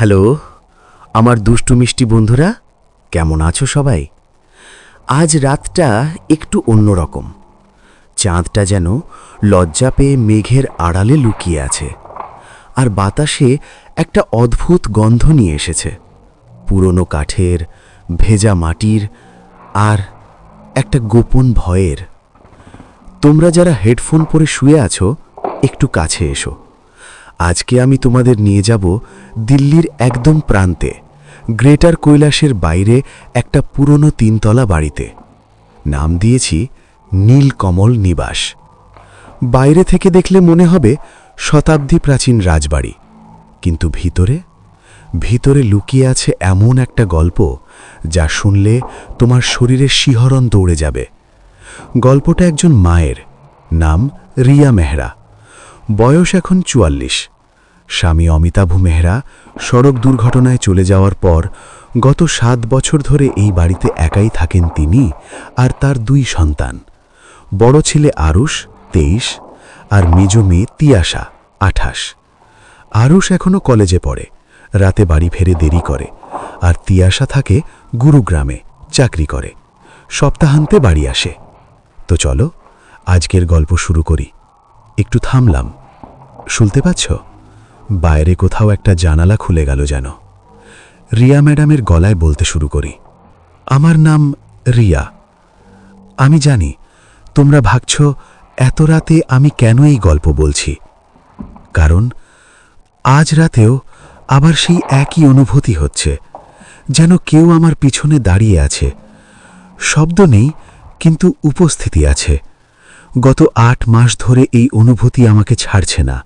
Hello, আমার দুষ্টু মিষ্টি বন্ধুরা, কেমন আছো সবাই? আজ রাতটা একটু অন্যরকম। চাঁদটা যেন লজ্জা পেয়ে মেঘের আড়ালে লুকিয়ে আছে, আর বাতাসে একটা অদ্ভুত গন্ধ নিয়ে এসেছে। পুরনো কাঠের, ভেজা মাটির, আর একটা গোপন ভয়ের। তোমরা যারা হেডফোন পরে শুয়ে আছো, একটু কাছে এসো। আজকে আমি তোমাদের নিয়ে যাব দিল্লির একদম প্রান্তে, গ্রেটার কৈলাসের বাইরে একটা পুরনো তিনতলা বাড়িতে। নাম দিয়েছি নীলকমল নিবাস। বাইরে থেকে দেখলে মনে হবে শতাব্দী প্রাচীন রাজবাড়ি। কিন্তু ভিতরে? ভিতরে লুকিয়ে আছে এমন একটা গল্প যা শুনলে তোমার শরীরে শিহরণ দৌড়ে যাবে। গল্পটা একজন মায়ের, নাম রিয়া মেহরা। বয়স এখন চুয়াল্লিশ। স্বামী অমিতাভ মেহরা সড়ক দুর্ঘটনায় চলে যাওয়ার পর গত সাত বছর ধরে এই বাড়িতে একাই থাকেন তিনি আর তার দুই সন্তান। বড় ছেলে আরুষ, তেইশ, আর মেজ মেয়ে তিয়াশা, আঠাশ। আরুষ এখনও কলেজে পড়ে, রাতে বাড়ি ফেরে দেরি করে, আর তিয়াশা থাকে গুরুগ্রামে, চাকরি করে। সপ্তাহান্তে বাড়ি আসে। তো চলো, আজকের গল্প শুরু করি। একটু থামলাম। শুনতে পাচ্ছ? বাইরে কোথাও একটা জানালা খুলে গেল যেন। রিয়া ম্যাডামের গলায় বলতে শুরু করি। আমার নাম রিয়া। আমি জানি, তোমরা ভাবছ এত রাতে আমি কেন এই গল্প বলছি। কারণ, আজ রাতেও আবার সেই একই অনুভূতি হচ্ছে, যেন কেউ আমার পিছনে দাঁড়িয়ে আছে। শব্দ নেই, কিন্তু উপস্থিতি আছে। গত আট মাস ধরে এই অনুভূতি আমাকে ছাড়ছে না।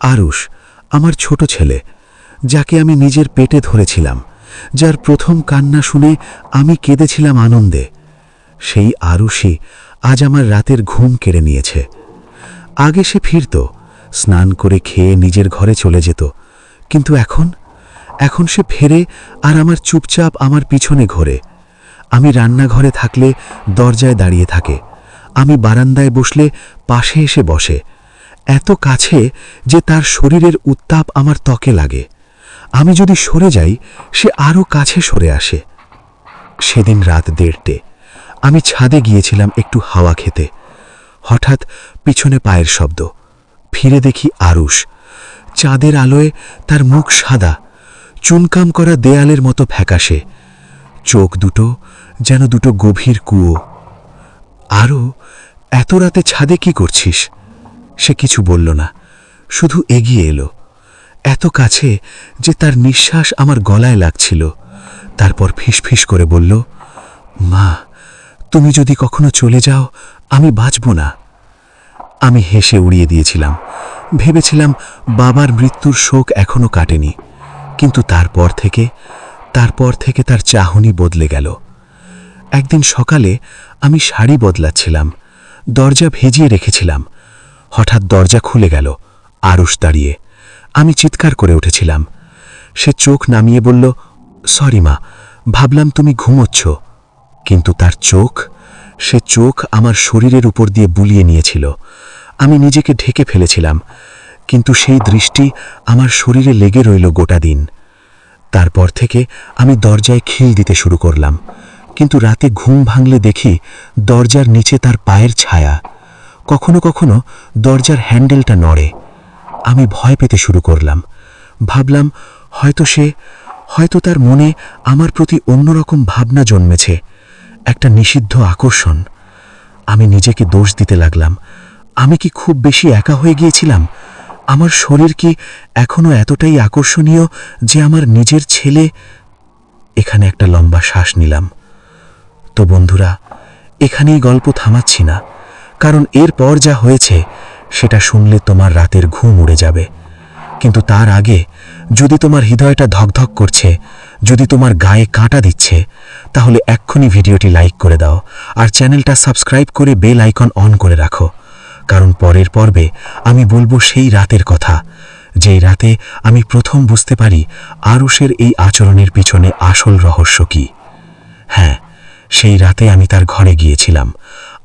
আরুষ, আমার ছোট ছেলে, যাকে আমি নিজের পেটে ধরেছিলাম, যার প্রথম কান্না শুনে আমি কেঁদেছিলাম আনন্দে। সেই আরুষই আজ আমার রাতের ঘুম কেড়ে নিয়েছে। আগে সে ফিরত, স্নান করে খেয়ে নিজের ঘরে চলে যেত। কিন্তু এখন? এখন সে ফেরে আর আমার চুপচাপ আমার পিছনে ঘোরে। আমি রান্নাঘরে থাকলে দরজায় দাঁড়িয়ে থাকে। আমি বারান্দায় বসলে পাশে এসে বসে। এত কাছে যে তার শরীরের উত্তাপ আমার ত্বকে লাগে। আমি যদি সরে যাই, সে আরও কাছে সরে আসে। সেদিন রাত দেড়টে। আমি ছাদে গিয়েছিলাম একটু হাওয়া খেতে। হঠাৎ পিছনে পায়ের শব্দ। ফিরে দেখি আরুষ। চাঁদের আলোয় তার মুখ সাদা। চুনকাম করা দেয়ালের মতো ফ্যাকাশে। চোখ দুটো যেন দুটো গভীর কুয়ো। আরও এত রাতে ছাদে কি করছিস? সে কিছু বলল না, শুধু এগিয়ে এলো। এত কাছে যে তার নিঃশ্বাস আমার গলায় লাগছিল। তারপর ফিসফিস করে বলল, মা, তুমি যদি কখনো চলে যাও, আমি বাঁচব না। আমি হেসে উড়িয়ে দিয়েছিলাম। ভেবেছিলাম বাবার মৃত্যুর শোক এখনও কাটেনি। কিন্তু তারপর থেকে তারপর থেকে তার চাহনি বদলে গেল। একদিন সকালে আমি শাড়ি বদলাচ্ছিলাম, দরজা ভেজিয়ে রেখেছিলাম। হঠাৎ দরজা খুলে গেল আরুষ দাঁড়িয়ে। আমি চিৎকার করে উঠেছিলাম। সে চোখ নামিয়ে বলল, সরি মা, ভাবলাম তুমি ঘুমোচ্ছ। কিন্তু তার চোখ, সে চোখ আমার শরীরের উপর দিয়ে বুলিয়ে নিয়েছিল। আমি নিজেকে ঢেকে ফেলেছিলাম, কিন্তু সেই দৃষ্টি আমার শরীরে লেগে রইল গোটা দিন। তারপর থেকে আমি দরজায় খিল দিতে শুরু করলাম। কিন্তু রাতে ঘুম ভাঙলে দেখি দরজার নিচে তার পায়ের ছায়া। কখনো কখনো দরজার হ্যান্ডেলটা নড়ে। আমি ভয় পেতে শুরু করলাম। ভাবলাম, হয়তো সে, হয়তো তার মনে আমার প্রতি অন্যরকম ভাবনা জন্মেছে। একটা নিষিদ্ধ আকর্ষণ। আমি নিজেকে দোষ দিতে লাগলাম। আমি কি খুব বেশি একা হয়ে গিয়েছিলাম? আমার শরীর কি এখনও এতটাই আকর্ষণীয় যে আমার নিজের ছেলে? এখানে একটা লম্বা শ্বাস নিলাম। তো বন্ধুরা, এখানেই গল্প থামাচ্ছি না, কারণ এরপর যা হয়েছে, সেটা শুনলে তোমার রাতের ঘুম উড়ে যাবে। কিন্তু তার আগে, যদি তোমার হৃদয়টা ধকধক করছে, যদি তোমার গায়ে কাঁটা দিচ্ছে, তাহলে এক্ষুনি ভিডিওটি লাইক করে দাও, আর চ্যানেলটা সাবস্ক্রাইব করে বেল আইকন অন করে রাখো, কারণ পরের পর্বে আমি বলব সেই রাতের কথা, যেই রাতে আমি প্রথম বুঝতে পারি আরুষের এই আচরণের পিছনে আসল রহস্য কী। হ্যাঁ সেই রাতে আমি তার ঘরে গিয়েছিলাম,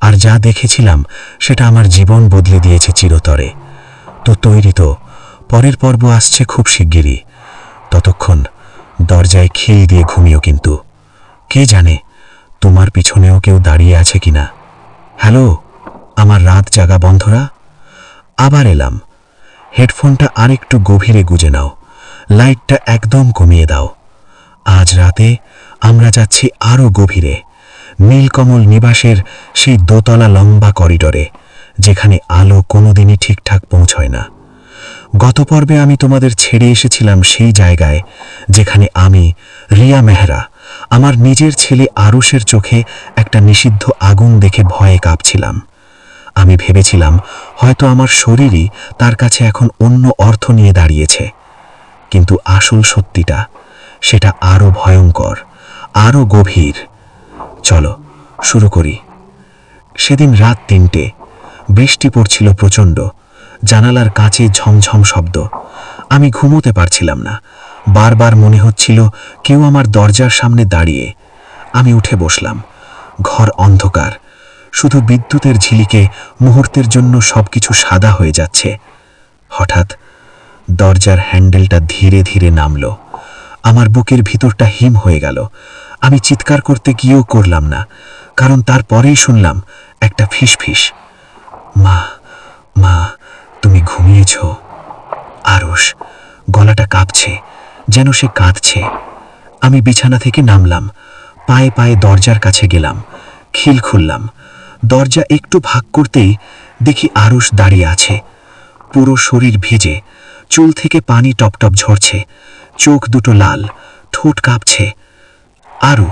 আর যা দেখেছিলাম সেটা আমার জীবন বদলে দিয়েছে চিরতরে। তো তৈরি তো, পরের পর্ব আসছে খুব শিগগিরই। ততক্ষণ দরজায় খিল দিয়ে ঘুমিও কিন্তু। কে জানে, তোমার পিছনেও কেউ দাঁড়িয়ে আছে কিনা? হ্যালো, আমার রাত জাগা বন্ধরা, আবার এলাম। হেডফোনটা আরেকটু গভীরে গুজে নাও, লাইটটা একদম কমিয়ে দাও। আজ রাতে আমরা যাচ্ছি আরও গভীরে। নীলকমল নিবাসের সেই দোতলা লম্বা করিডরে, যেখানে আলো কোনোদিনই ঠিকঠাক পৌঁছয় না। গত পর্বে আমি তোমাদের ছেড়ে এসেছিলাম সেই জায়গায়, যেখানে আমি, রিয়া মেহরা, আমার নিজের ছেলে আরুষের চোখে একটা নিষিদ্ধ আগুন দেখে ভয়ে কাঁপছিলাম। আমি ভেবেছিলাম, হয়তো আমার শরীরই তার কাছে এখন অন্য অর্থ নিয়ে দাঁড়িয়েছে। কিন্তু আসল সত্যিটা, সেটা আরও ভয়ঙ্কর আরও গভীর। চলো, শুরু করি। সেদিন রাত তিনটে, বৃষ্টি পড়ছিল প্রচণ্ড, জানালার কাছে ঝমঝম শব্দ। আমি ঘুমোতে পারছিলাম না, বারবার মনে হচ্ছিল কেউ আমার দরজার সামনে দাঁড়িয়ে। আমি উঠে বসলাম, ঘর অন্ধকার, শুধু বিদ্যুতের ঝিলিকে মুহূর্তের জন্য সবকিছু সাদা হয়ে যাচ্ছে। হঠাৎ, দরজার হ্যান্ডেলটা ধীরে ধীরে নামল, আমার বুকের ভিতরটা হিম হয়ে গেল আমি চিৎকার করতে গিয়েও করলাম না, কারণ তারপরেই শুনলাম একটা ফিস ফিস মা মা, তুমি ঘুমিয়েছ। আরস গলাটা কাঁপছে, যেন সে কাঁদছে। আমি বিছানা থেকে নামলাম, পায়ে পায়ে দরজার কাছে গেলাম, খিল খুললাম। দরজা একটু ভাগ করতেই দেখি আরস দাঁড়িয়ে আছে। পুরো শরীর ভিজে, চুল থেকে পানি টপটপ ঝরছে, চোখ দুটো লাল, ঠোঁট কাঁপছে। আরু,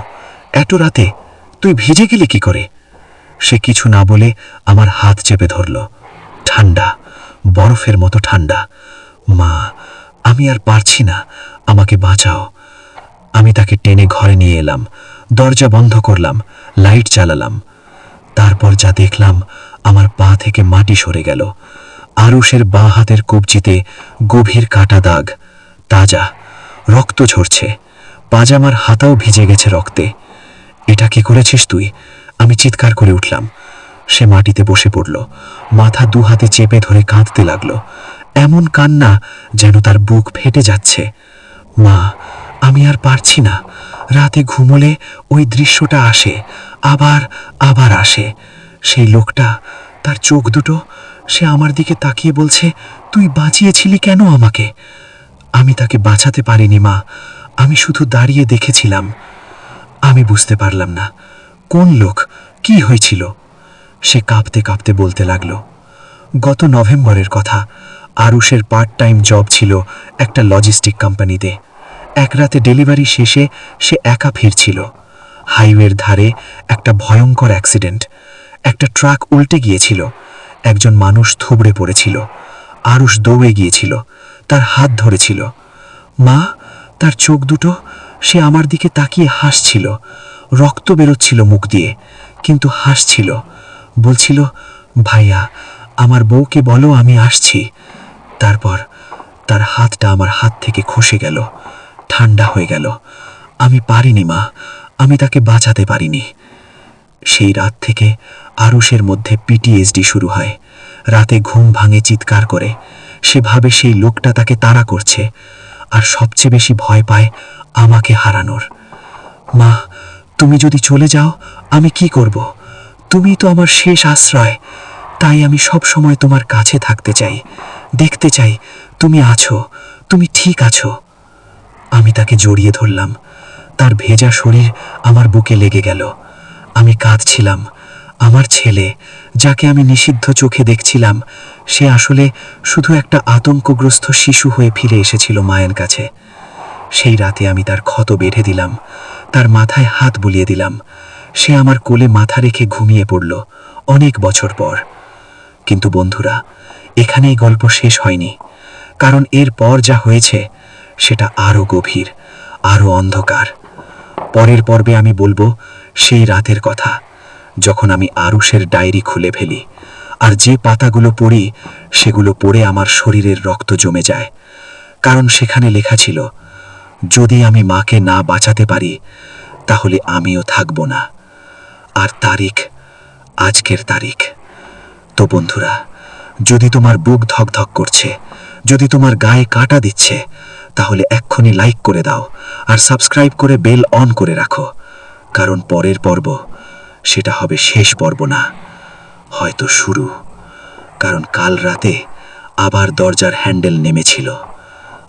এত রাতে তুই ভিজে গেলি কি করে? সে কিছু না বলে আমার হাত চেপে ধরল। ঠান্ডা, বরফের মতো ঠান্ডা। মা, আমি আর পারছি না, আমাকে বাঁচাও। আমি তাকে টেনে ঘরে নিয়ে এলাম, দরজা বন্ধ করলাম, লাইট চালালাম তারপর যা দেখলাম, আমার পা থেকে মাটি সরে গেল। আরুষের বাঁ হাতের কবজিতে গভীর কাটা দাগ, তাজা, রক্ত ঝরছে। পাজামার হাতাও ভিজে গেছে রক্তে। এটা কি করেছিস তুই? আমি চিৎকার করে উঠলাম। সে মাটিতে বসে পড়ল। মাথা দু হাতে চেপে ধরে কাঁদতে লাগল। এমন কান্না যেন তার বুক ফেটে যাচ্ছে। মা, আমি আর পারছি না। রাতে ঘুমোলে ওই দৃশ্যটা আসে, আবার আবার আসে। সেই লোকটা, তার চোখ দুটো, সে আমার দিকে তাকিয়ে বলছে, তুই বাঁচিয়েছিলি কেন আমাকে? আমি তাকে বাঁচাতে পারিনি মা। আমি শুধু দাঁড়িয়ে দেখেছিলাম। আমি বুঝতে পারলাম না, কোন লোক, কি হয়েছিল? সে কাঁপতে কাঁপতে বলতে লাগল, গত নভেম্বরের কথা। আরুষের পার্ট টাইম জব ছিল একটা লজিস্টিক কোম্পানিতে। এক রাতে ডেলিভারি শেষে সে একা ফিরছিল। হাইওয়ের ধারে একটা ভয়ঙ্কর অ্যাক্সিডেন্ট। একটা ট্রাক উল্টে গিয়েছিল। একজন মানুষ থুবড়ে পড়েছিল। আরুষ দৌড়ে গিয়েছিল। তার হাত ধরেছিল। মা তার চোখ দুটো সে আমার দিকে তাকিয়ে হাসছিল। রক্ত বেরোচ্ছিল মুখ দিয়ে, কিন্তু হাসছিল। বলছিল, ভাইয়া, আমার বউকে বলো, আমি আসছি। তারপর তার হাতটা আমার হাত থেকে খসে গেল, ঠান্ডা হয়ে গেল। আমি পারিনি, মা, আমি তাকে বাঁচাতে পারিনি। সেই রাত থেকে আরুষের মধ্যে পিটিএসডি শুরু হয়। রাতে ঘুম ভাঙে চিৎকার করে। সেভাবে সেই লোকটা তাকে তাড়া করছে। আর সবচেয়ে বেশি ভয় পায় আমাকে হারানোর। মা, তুমি যদি চলে যাও, আমি কি করব? তুমি তো আমার শেষ আশ্রয়। তাই আমি সব সময় তোমার কাছে থাকতে চাই। দেখতে চাই তুমি আছো, তুমি ঠিক আছো। আমি তাকে জড়িয়ে ধরলাম। তার ভেজা শরীর আমার বুকে লেগে গেল। আমি কাঁদছিলাম। আমার ছেলে, যাকে আমি নিষিদ্ধ চোখে দেখছিলাম, সে আসলে শুধু একটা আতঙ্কগ্রস্ত শিশু হয়ে ফিরে এসেছিল মায়ের কাছে। সেই রাতে আমি তার ক্ষত বেঁধে দিলাম, তার মাথায় হাত বুলিয়ে দিলাম। সে আমার কোলে মাথা রেখে ঘুমিয়ে পড়ল অনেক বছর পর। কিন্তু বন্ধুরা এখানেই গল্প শেষ হয়নি, কারণ এর পর যা হয়েছে, সেটা আরও গভীর আরও অন্ধকার। পরের পর্বে আমি বলব সেই রাতের কথা। যখন আমি আরুষের ডায়েরি খুলে ফেলি, আর যে পাতাগুলো পড়ি, সেগুলো পড়ে আমার শরীরের রক্ত জমে যায়। কারণ সেখানে লেখা ছিল, যদি আমি মাকে না বাঁচাতে পারি, তাহলে আমিও থাকব না। আর তারিখ, আজকের তারিখ। তো বন্ধুরা, যদি তোমার বুক ধকধক করছে, যদি তোমার গায়ে কাটা দিচ্ছে, তাহলে এক্ষুনি লাইক করে দাও, আর সাবস্ক্রাইব করে বেল অন করে রাখো। কারণ পরের পর্ব সেটা হবে শেষ পর্ব না হয়তো শুরু। কারণ কাল রাতে আবার দরজার হ্যান্ডেল নেমেছিল।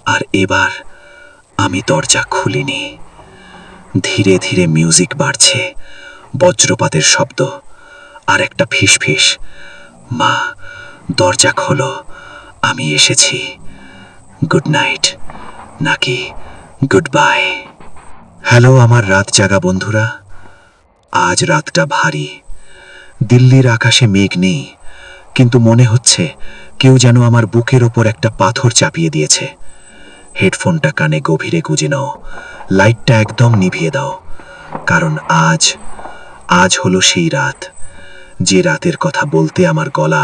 আর এবার আমি দরজা খুলিনি। ধীরে ধীরে মিউজিক বাড়ছে। বজ্রপাতের শব্দ। আর একটা ফিস ফিস মা, দরজা খোলো। আমি এসেছি। Good night. নাকি গুড বাই। হ্যালো, আমার রাত জাগা বন্ধুরা। আজ রাতটা ভারী। দিল্লির আকাশে মেঘ নেই, কিন্তু মনে হচ্ছে কেউ যেন আমার বুকের ওপর একটা পাথর চাপিয়ে দিয়েছে। হেডফোনটা কানে গভীরে গুঁজে নাও, লাইটটা একদম নিভিয়ে দাও, কারণ আজ আজ হলো সেই রাত, যে রাতের কথা বলতে আমার গলা